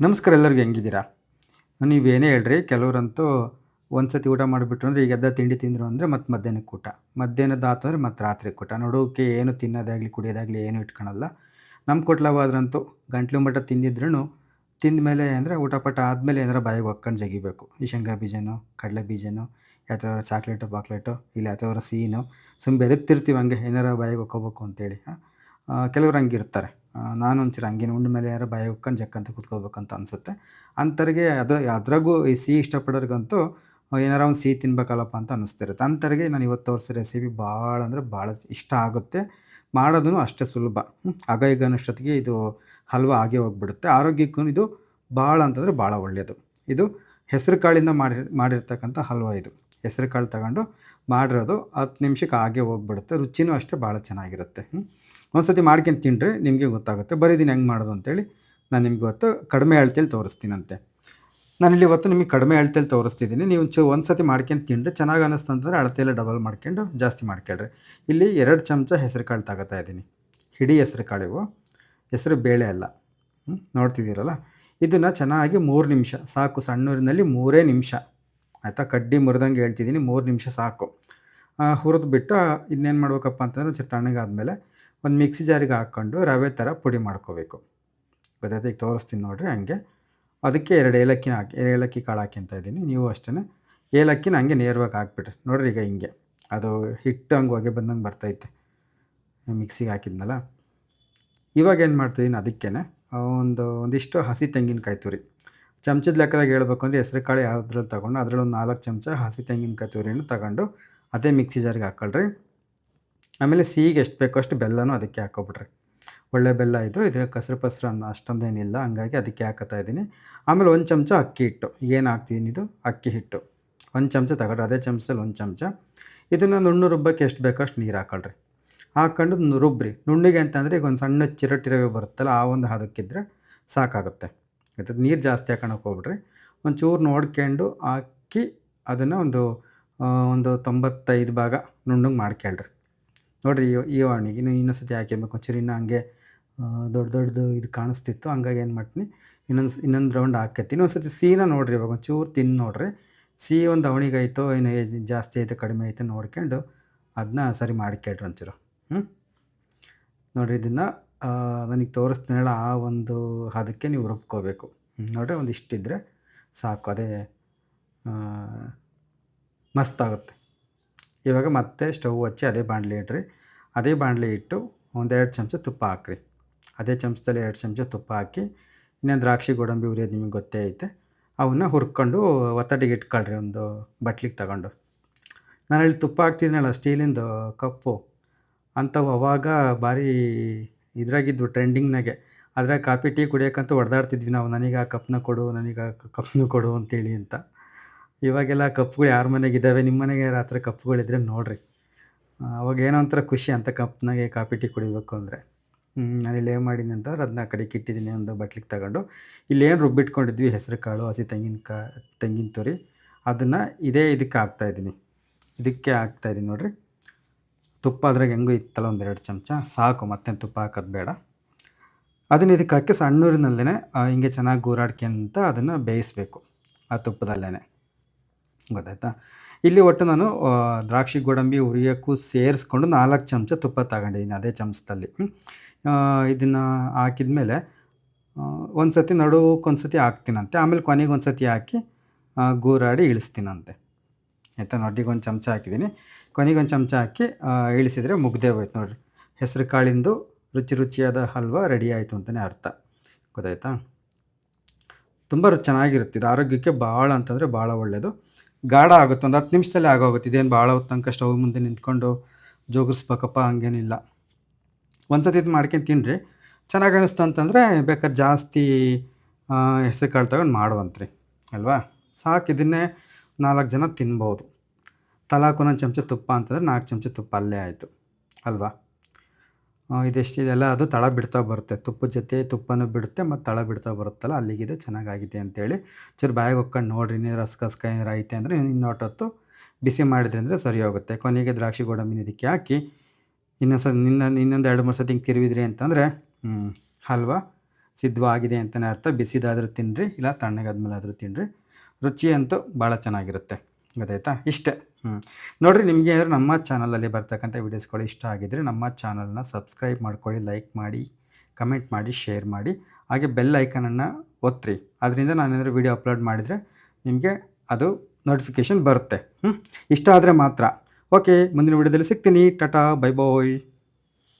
ನಮಸ್ಕಾರ ಎಲ್ಲರಿಗೂ ಹೆಂಗಿದ್ದೀರಾ? ನೀವೇನೇ ಹೇಳ್ರಿ ಕೆಲವರಂತೂ ಒಂದು ಸತಿ ಊಟ ಮಾಡಿಬಿಟ್ರು ಅಂದರೆ ಈಗ ಎದ್ದ ತಿಂಡಿ ತಿಂದರು ಅಂದರೆ ಮತ್ತೆ ಮಧ್ಯಾಹ್ನಕ್ಕೆ ಊಟ. ಮಧ್ಯಾಹ್ನದ ಆತಂದ್ರೆ ಮತ್ತೆ ರಾತ್ರಿ ಊಟ. ನೋಡೋಕೆ ಏನು ತಿನ್ನೋದಾಗಲಿ ಕುಡಿಯೋದಾಗಲಿ ಏನು ಇಟ್ಕೊಳಲ್ಲ. ನಮ್ಮ ಕೊಟ್ಲವಾದ್ರಂತೂ ಗಂಟ್ಲು ಮಟ್ಟ ತಿಂದಿದ್ರೂ ತಿಂದ ಮೇಲೆ ಅಂದರೆ ಊಟ ಪಟ ಆದಮೇಲೆ ಏನಾರ ಬಾಯಿಗೆ ಒಕ್ಕೊಂಡು ಜಗಿಬೇಕು. ಈ ಶೇಂಗಾ ಬೀಜನೋ ಕಡಲೆ ಬೀಜನೋ ಅಥವಾ ಚಾಕ್ಲೇಟು ಬಾಕ್ಲೇಟು ಇಲ್ಲ ಅಥವಾ ಸೀನು ಸುಮ್ಮನೆ ಬೆದಕ್ತಿರ್ತೀವಿ ಹಂಗೆ ಏನಾರ ಬಾಯಿಗೆ ಒಕ್ಕೋಬೇಕು ಅಂತೇಳಿ ಆ, ಕೆಲವ್ರು ನಾನು ಒಂಚೂರು ಹಂಗೇನು, ಉಂಡ ಮೇಲೆ ಯಾರೋ ಬಾಯಿ ಹೊಕ್ಕೊಂಡು ಜಕ್ಕಂತ ಕೂತ್ಕೋಬೇಕಂತ ಅನಿಸುತ್ತೆ. ಅಂಥರಿಗೆ ಅದು, ಅದ್ರಾಗೂ ಈ ಸಿಹಿ ಇಷ್ಟಪಡೋರಿಗಂತೂ ಏನಾರ ಒಂದು ಸಿಹಿ ತಿನ್ಬೇಕಲ್ಲಪ್ಪ ಅಂತ ಅನ್ನಿಸ್ತಿರುತ್ತೆ ಅಂಥರಿಗೆ ನಾನು ಇವತ್ತು ತೋರಿಸೋ ರೆಸಿಪಿ ಭಾಳ ಅಂದರೆ ಭಾಳ ಇಷ್ಟ ಆಗುತ್ತೆ. ಮಾಡೋದೂ ಅಷ್ಟೇ ಸುಲಭ. ಆಗ ಈಗ ಅನ್ನೋಷ್ಟೊತ್ತಿಗೆ ಇದು ಹಲ್ವಾ ಆಗೇ ಹೋಗ್ಬಿಡುತ್ತೆ. ಆರೋಗ್ಯಕ್ಕೂ ಇದು ಭಾಳ ಅಂತಂದರೆ ಭಾಳ ಒಳ್ಳೆಯದು ಇದು ಹೆಸರು ಕಾಳಿಂದ ಮಾಡಿ, ಮಾಡಿರ್ತಕ್ಕಂಥ ಹಲ್ವಾ ಇದು. ಹೆಸರು ಕಾಳು ತಗೊಂಡು ಮಾಡಿರೋದು, ಹತ್ತು ನಿಮಿಷಕ್ಕೆ ಹಾಗೆ ಹೋಗ್ಬಿಡುತ್ತೆ. ರುಚಿನೂ ಅಷ್ಟೇ ಭಾಳ ಚೆನ್ನಾಗಿರುತ್ತೆ. ಒಂದು ಸತಿ ಮಾಡ್ಕೊಂಡು ತಿಂದರೆ ನಿಮಗೆ ಗೊತ್ತಾಗುತ್ತೆ. ಬರೀ ಇದನ್ನು ಹೆಂಗೆ ಮಾಡೋದು ಅಂತೇಳಿ ನಾನು ನಿಮ್ಗೆ ಇವತ್ತು ಕಡಿಮೆ ಅಳತೆಯಲ್ಲಿ ತೋರಿಸ್ತೀನಂತೆ. ನಾನಿಲ್ಲಿ ಇವತ್ತು ನಿಮಗೆ ಕಡಿಮೆ ಅಳತೆಯಲ್ಲಿ ತೋರಿಸ್ತಿದ್ದೀನಿ. ನೀವು ಒಂಚೂರು ಒಂದು ಸತಿ ಮಾಡ್ಕೊಂಡು ತಿಂದರೆ ಚೆನ್ನಾಗಿ ಅನ್ನಿಸ್ತು ಅಂತಂದರೆ ಅಳತೆಯಲ್ಲ ಡಬಲ್ ಮಾಡ್ಕೊಂಡು ಜಾಸ್ತಿ ಮಾಡ್ಕೊಳ್ರಿ. ಇಲ್ಲಿ ಎರಡು ಚಮಚ ಹೆಸರು ಕಾಳು ತಗೋತಾ ಇದ್ದೀನಿ. ಹಿಡಿ ಹೆಸರು ಕಾಳಿವು ಹೆಸರು ಬೇಳೆ ಅಲ್ಲ. ಹ್ಞೂ ನೋಡ್ತಿದ್ದೀರಲ್ಲ? ಇದನ್ನು ಚೆನ್ನಾಗಿ ಮೂರು ನಿಮಿಷ, ಸಾಕು ಸಣ್ಣೂರಿನಲ್ಲಿ ಮೂರೇ ನಿಮಿಷ ಆಯಿತಾ? ಕಡ್ಡಿ ಮುರಿದಂಗೆ ಹೇಳ್ತಿದ್ದೀನಿ, ಮೂರು ನಿಮಿಷ ಸಾಕು. ಹುರಿದು ಬಿಟ್ಟು ಇನ್ನೇನು ಮಾಡಬೇಕಪ್ಪ ಅಂತಂದ್ರೆ ಒಂಚೂರು ತಣ್ಣಗಾದ್ಮೇಲೆ ಒಂದು ಮಿಕ್ಸಿ ಜಾರಿಗೆ ಹಾಕ್ಕೊಂಡು ರವೆ ಥರ ಪುಡಿ ಮಾಡ್ಕೋಬೇಕು. ಗೊತ್ತಾಯ್ತು? ಈಗ ತೋರಿಸ್ತೀನಿ ನೋಡಿರಿ ಹಂಗೆ. ಅದಕ್ಕೆ ಎರಡು ಏಲಕ್ಕಿನ ಹಾಕಿ ಏಲಕ್ಕಿ ಕಾಳು ಹಾಕ್ಯಂತ ಇದ್ದೀನಿ. ನೀವು ಅಷ್ಟೇ ಏಲಕ್ಕಿನ ಹಂಗೆ ನೇರವಾಗಿ ಹಾಕ್ಬಿಟ್ರಿ, ನೋಡ್ರಿ ಈಗ ಹಿಂಗೆ. ಅದು ಹಿಟ್ಟು ಹಂಗೆ ಹೊಗೆ ಬಂದಂಗೆ ಬರ್ತೈತೆ. ಮಿಕ್ಸಿಗೆ ಹಾಕಿದ್ನಲ್ಲ. ಇವಾಗ ಏನು ಮಾಡ್ತಿದ್ದೀನಿ ಅದಕ್ಕೇ ಒಂದು, ಒಂದಿಷ್ಟು ಹಸಿ ತೆಂಗಿನಕಾಯಿ ತುರಿ. ಚಮಚದ ಲೆಕ್ಕದಾಗ ಹೇಳ್ಬೇಕು ಅಂದರೆ ಹೆಸ್ರು ಕಾಳು ಯಾವುದ್ರಲ್ಲಿ ತೊಗೊಂಡು ಅದರಲ್ಲಿ ಒಂದು ನಾಲ್ಕು ಚಮಚ ಹಸಿ ತೆಂಗಿನ ತುರಿಯನ್ನು ತಗೊಂಡು ಅದೇ ಮಿಕ್ಸಿ ಜಾರಿಗೆ ಹಾಕ್ಕೊಳ್ರಿ ಆಮೇಲೆ ಸಿಹಿಗೆ ಎಷ್ಟು ಬೇಕೋ ಅಷ್ಟು ಬೆಲ್ಲನೂ ಅದಕ್ಕೆ ಹಾಕ್ಕೊಬಿಡ್ರಿ ಒಳ್ಳೆ ಬೆಲ್ಲ ಇದು. ಇದ್ರ ಕಸರು ಪಸರು ಅಷ್ಟೊಂದೇನಿಲ್ಲ. ಹಂಗಾಗಿ ಅದಕ್ಕೆ ಹಾಕತ್ತಾ ಇದ್ದೀನಿ. ಆಮೇಲೆ ಒಂದು ಚಮಚ ಅಕ್ಕಿ ಹಿಟ್ಟು. ಏನು ಹಾಕ್ತಿದ್ದೀನಿ ಇದು? ಅಕ್ಕಿ ಹಿಟ್ಟು. ಒಂದು ಚಮಚ ತಗೊಳ್ರಿ ಅದೇ ಚಮಚದಲ್ಲಿ ಒಂದು ಚಮಚ. ಇದನ್ನು ನುಣ್ಣು ರುಬ್ಬಕ್ಕೆ ಎಷ್ಟು ಬೇಕೋ ಅಷ್ಟು ನೀರು ಹಾಕೊಳ್ರಿ. ಹಾಕ್ಕೊಂಡು ರುಬ್ಬ್ರಿ. ನುಣ್ಣಿಗೆ ಅಂತಂದರೆ ಈಗ ಒಂದು ಸಣ್ಣ ಚಿರಟಿರವೆ ಬರುತ್ತಲ್ಲ ಆ ಒಂದು ಹದಕ್ಕಿದ್ರೆ ಸಾಕಾಗುತ್ತೆ. ಆಯ್ತು ನೀರು ಜಾಸ್ತಿ ಹಾಕೊಳಕ್ಕೆ ಹೋಗ್ಬಿಡ್ರಿ. ಒಂಚೂರು ನೋಡ್ಕೊಂಡು ಹಾಕಿ ಅದನ್ನು ಒಂದು ಒಂದು ತೊಂಬತ್ತೈದು ಭಾಗ ನುಣ್ಣಗೆ ಮಾಡ್ಕೊಳ್ರಿ. ನೋಡಿರಿ ಈ ವಾಣಿಗೆ. ಇನ್ನು ಇನ್ನೊಂದು ಸತಿ ಹಾಕ್ಯಬೇಕು. ಒಂಚೂರು ಇನ್ನೂ ಹಂಗೆ ದೊಡ್ಡ ದೊಡ್ಡದು ಇದು ಕಾಣಿಸ್ತಿತ್ತು. ಹಂಗಾಗಿ ಏನು ಮಾಡ್ತೀನಿ, ಇನ್ನೊಂದು ಇನ್ನೊಂದು ರೌಂಡ್ ಹಾಕತ್ತೀನಿ. ಇನ್ನೊಂದು ಸತಿ ಸೀನ ನೋಡಿರಿ ಇವಾಗ. ಒಂಚೂರು ತಿಂದು ನೋಡಿರಿ. ಸಿಹಿ ಒಂದು ಅವಣಿಗೆ ಆಯಿತೋ ಏನು ಜಾಸ್ತಿ ಐತೆ, ಕಡಿಮೆ ಐತೆ ನೋಡ್ಕೊಂಡು ಅದನ್ನ ಸರಿ ಮಾಡಿಕೊಳ್ರಿ ಒಂಚೂರು. ಹ್ಞೂ ನೋಡಿರಿ ಇದನ್ನು ನನಗೆ ತೋರಿಸ್ತೀನಲ್ಲ ಆ ಒಂದು ಹದಕ್ಕೆ ನೀವು ರುಬ್ಕೋಬೇಕು. ನೋಡ್ರಿ ನೋಡಿರಿ ಒಂದು ಇಷ್ಟಿದ್ದರೆ ಸಾಕು. ಅದೇ ಮಸ್ತಾಗುತ್ತೆ ಇವಾಗ ಮತ್ತೆ ಸ್ಟವ್ ಹಚ್ಚಿ ಅದೇ ಬಾಣಲಿ ಇಡ್ರಿ. ಅದೇ ಬಾಣಲಿ ಇಟ್ಟು ಒಂದೆರಡು ಚಮಚ ತುಪ್ಪ ಹಾಕ್ರಿ. ಅದೇ ಚಮಚದಲ್ಲಿ ಎರಡು ಚಮಚ ತುಪ್ಪ ಹಾಕಿ, ಇನ್ನೊಂದು ದ್ರಾಕ್ಷಿ, ಗೋಡಂಬಿ ಉರಿಯೋದು ನಿಮಗೆ ಗೊತ್ತೇ ಐತೆ. ಅವನ್ನ ಹುರ್ಕೊಂಡು ಒತ್ತಡಿಗೆ ಇಟ್ಕೊಳ್ರಿ ಒಂದು ಬಟ್ಲಿಗೆ ತಗೊಂಡು. ನಾನು ಹೇಳಿ ತುಪ್ಪ ಹಾಕ್ತಿದ್ದೀನಲ್ಲ ಸ್ಟೀಲಿಂದು ಕಪ್ಪು. ಅಂಥವು ಅವಾಗ ಭಾರಿ ಇದ್ರಾಗಿದ್ವು ಟ್ರೆಂಡಿಂಗ್ನಾಗೆ ಅದ್ರಾಗ ಕಾಫಿ, ಟೀ ಕುಡಿಯೋಕ್ಕಂತೂ ಹೊಡೆದಾಡ್ತಿದ್ವಿ ನಾವು. ನನಗೆ ಆ ಕಪ್ನ ಕೊಡು, ನನಗೆ ಆ ಕಪ್ನ ಕೊಡು ಅಂತೇಳಿ ಅಂತ. ಇವಾಗೆಲ್ಲ ಕಪ್ಗಳು ಯಾರ ಮನೆಗೆ ಇದ್ದಾವೆ? ನಿಮ್ಮ ಮನೆಗೆ ರಾತ್ರಿ ಕಪ್ಗಳಿದ್ರೆ ನೋಡಿರಿ. ಅವಾಗ ಏನೋ ಒಂಥರ ಖುಷಿ ಅಂತ ಕಪ್ನಾಗೆ ಕಾಫಿ, ಟೀ ಕುಡಿಬೇಕು ಅಂದರೆ. ನಾನು ಇಲ್ಲಿ ಏನು ಮಾಡಿದ್ದೀನಿ ಅಂತಂದ್ರೆ ಅದನ್ನ ಆ ಕಡೆಗೆ ಇಟ್ಟಿದ್ದೀನಿ ಒಂದು ಬಟ್ಲಿಗೆ ತಗೊಂಡು. ಇಲ್ಲೇನು ರುಬ್ಬಿಟ್ಕೊಂಡಿದ್ವಿ ಹೆಸರು ಕಾಳು, ಹಸಿ ತೆಂಗಿನ ಕಾ, ತೆಂಗಿನ ತುರಿ. ಅದನ್ನು ಇದೇ ಇದಕ್ಕೆ ಹಾಕ್ತಾಯಿದ್ದೀನಿ ಇದಕ್ಕೆ ಹಾಕ್ತಾಯಿದ್ದೀನಿ ನೋಡಿರಿ. ತುಪ್ಪ ಅದ್ರಾಗ ಹೆಂಗೂ ಇತ್ತಲ್ಲ ಒಂದೆರಡು ಚಮಚ. ಸಾಕು ಮತ್ತೆ ತುಪ್ಪ ಹಾಕೋದು ಬೇಡ. ಅದನ್ನ ಇದಕ್ಕೆ ಹಾಕಿ ಸಣ್ಣೂರಿನಲ್ಲೇ ಹಿಂಗೆ ಚೆನ್ನಾಗಿ ಗೂರಾಡ್ಕೊಂತ ಅದನ್ನು ಬೇಯಿಸಬೇಕು, ಆ ತುಪ್ಪದಲ್ಲೇ ಗೊತ್ತಾಯ್ತಾ? ಇಲ್ಲಿ ಒಟ್ಟು ನಾನು ದ್ರಾಕ್ಷಿ, ಗೋಡಂಬಿ ಹುರಿಯೋಕ್ಕೂ ಸೇರಿಸ್ಕೊಂಡು ನಾಲ್ಕು ಚಮಚ ತುಪ್ಪ ತಗೊಂಡಿದ್ದೀನಿ ಅದೇ ಚಮಚದಲ್ಲಿ. ಇದನ್ನು ಹಾಕಿದ್ಮೇಲೆ ಒಂದು ಸತಿ ನಡುವಕ್ಕೆ ಒಂದು ಸತಿ ಹಾಕ್ತೀನಂತೆ. ಆಮೇಲೆ ಕೊನೆಗೆ ಒಂದು ಸತಿ ಹಾಕಿ ಗೂರಾಡಿ ಇಳಿಸ್ತೀನಂತೆ. ಆಯಿತಾ? ನೊಡ್ಡಿಗೊಂದು ಚಮಚ ಹಾಕಿದ್ದೀನಿ ಕೊನೆಗೊಂದು ಚಮಚ ಹಾಕಿ ಇಳಿಸಿದರೆ ಮುಗ್ದೇ ಹೋಯ್ತು ನೋಡಿರಿ. ಹೆಸರು ಕಾಳಿಂದು ರುಚಿ ರುಚಿಯಾದ ಹಲ್ವಾ ರೆಡಿ ಆಯಿತು ಅಂತಲೇ ಅರ್ಥ. ಗೊತ್ತಾಯ್ತಾ? ತುಂಬ ಚೆನ್ನಾಗಿರುತ್ತೆ. ಇದು ಆರೋಗ್ಯಕ್ಕೆ ಭಾಳ ಅಂತಂದರೆ ಭಾಳ ಒಳ್ಳೆಯದು ಗಾಢ ಆಗುತ್ತೆ. ಒಂದು ಹತ್ತು ನಿಮಿಷದಲ್ಲಿ ಆಗೋಗುತ್ತೆ. ಇದೇನು ಭಾಳ ಹೊತ್ತು ತನಕ ಸ್ಟವ್ ಮುಂದೆ ನಿಂತ್ಕೊಂಡು ಜೋಗಿಸ್ಬೇಕಪ್ಪ, ಹಂಗೇನಿಲ್ಲ. ಒಂದು ಸತಿ ಇದು ಮಾಡ್ಕೊಂಡು ತಿನ್ನಿರಿ ಚೆನ್ನಾಗಿ ಅನ್ನಿಸ್ತು ಅಂತಂದರೆ ಬೇಕಾದ್ರೆ ಜಾಸ್ತಿ ಹೆಸರು ಕಾಳು ತಗೊಂಡು ಮಾಡುವಂತ್ರಿ. ಅಲ್ವಾ? ಸಾಕು. ಇದನ್ನೇ ನಾಲ್ಕು ಜನ ತಿನ್ಬೋದು ಒಂದೊಂದು ಚಮಚ ತುಪ್ಪ ಅಂತಂದರೆ ನಾಲ್ಕು ಚಮಚ ತುಪ್ಪ ಅಲ್ಲೇ ಆಯಿತು. ಅಲ್ವಾ? ಇದೆಷ್ಟು? ಇದೆಲ್ಲ ಅದು ತಳ ಬಿಡ್ತಾ ಬರುತ್ತೆ. ತುಪ್ಪದ ಜೊತೆ ತುಪ್ಪನೂ ಬಿಡುತ್ತೆ, ಮತ್ತು ತಳ ಬಿಡ್ತಾ ಬರುತ್ತಲ್ಲ ಅಲ್ಲಿಗಿದೆ ಚೆನ್ನಾಗಾಗಿದೆ ಅಂತೇಳಿ. ಚೂರು ಬಾಯಿಗೆ ಹೊಕ್ಕೊಂಡು ನೋಡ್ರಿ ನೀರು ರಸಕಸ್ಕ ಏನಾರು ಐತೆ ಅಂದರೆ ಇನ್ನೊಟ್ಟೊತ್ತು ಬಿಸಿ ಮಾಡಿದ್ರಿ ಅಂದರೆ ಸರಿ ಹೋಗುತ್ತೆ ಕೊನೆಗೆ ದ್ರಾಕ್ಷಿ ಗೋಡಂಬಿನ ಇದಕ್ಕೆ ಹಾಕಿ, ಇನ್ನೊಂದು ಸ ನಿನ್ನ, ಇನ್ನೊಂದು ಎರಡು ಮೂರು ಸತಿ ಹಿಂಗೆ ತಿರುವಿದ್ರಿ ಅಂತಂದರೆ ಹಲ್ವಾ ಸಿದ್ಧವಾಗಿದೆ ಅಂತಲೇ ಅರ್ಥ. ಬಿಸಿದಾದರೂ ತಿನ್ನಿರಿ ಇಲ್ಲ ತಣ್ಣಗಾದ್ಮೇಲೆ ಆದರೂ ತಿನ್ನಿರಿ ರುಚಿ ಅಂತೂ ಭಾಳ ಚೆನ್ನಾಗಿರುತ್ತೆ. ಗೊತ್ತಾಯ್ತಾ? ಇಷ್ಟೇ. ಹ್ಞೂ ನೋಡಿರಿ, ನಿಮಗೆ ಏನಾದ್ರು ನಮ್ಮ ಚಾನಲಲ್ಲಿ ಬರ್ತಕ್ಕಂಥ ವೀಡಿಯೋಸ್ಗಳು ಇಷ್ಟ ಆಗಿದ್ದರೆ ನಮ್ಮ ಚಾನಲನ್ನ ಸಬ್ಸ್ಕ್ರೈಬ್ ಮಾಡ್ಕೊಳ್ಳಿ, ಲೈಕ್ ಮಾಡಿ, ಕಮೆಂಟ್ ಮಾಡಿ, ಶೇರ್ ಮಾಡಿ. ಹಾಗೆ ಬೆಲ್ ಐಕನನ್ನು ಒತ್ತಿರಿ ಅದರಿಂದ ನಾನೇನಾದರೂ ವೀಡಿಯೋ ಅಪ್ಲೋಡ್ ಮಾಡಿದರೆ ನಿಮಗೆ ಅದು ನೋಟಿಫಿಕೇಷನ್ ಬರುತ್ತೆ. ಹ್ಞೂ ಇಷ್ಟ ಆದರೆ ಮಾತ್ರ. ಓಕೆ, ಮುಂದಿನ ವೀಡಿಯೋದಲ್ಲಿ ಸಿಗ್ತೀನಿ. ಟಾಟಾ, ಬೈ ಬಾಯ್.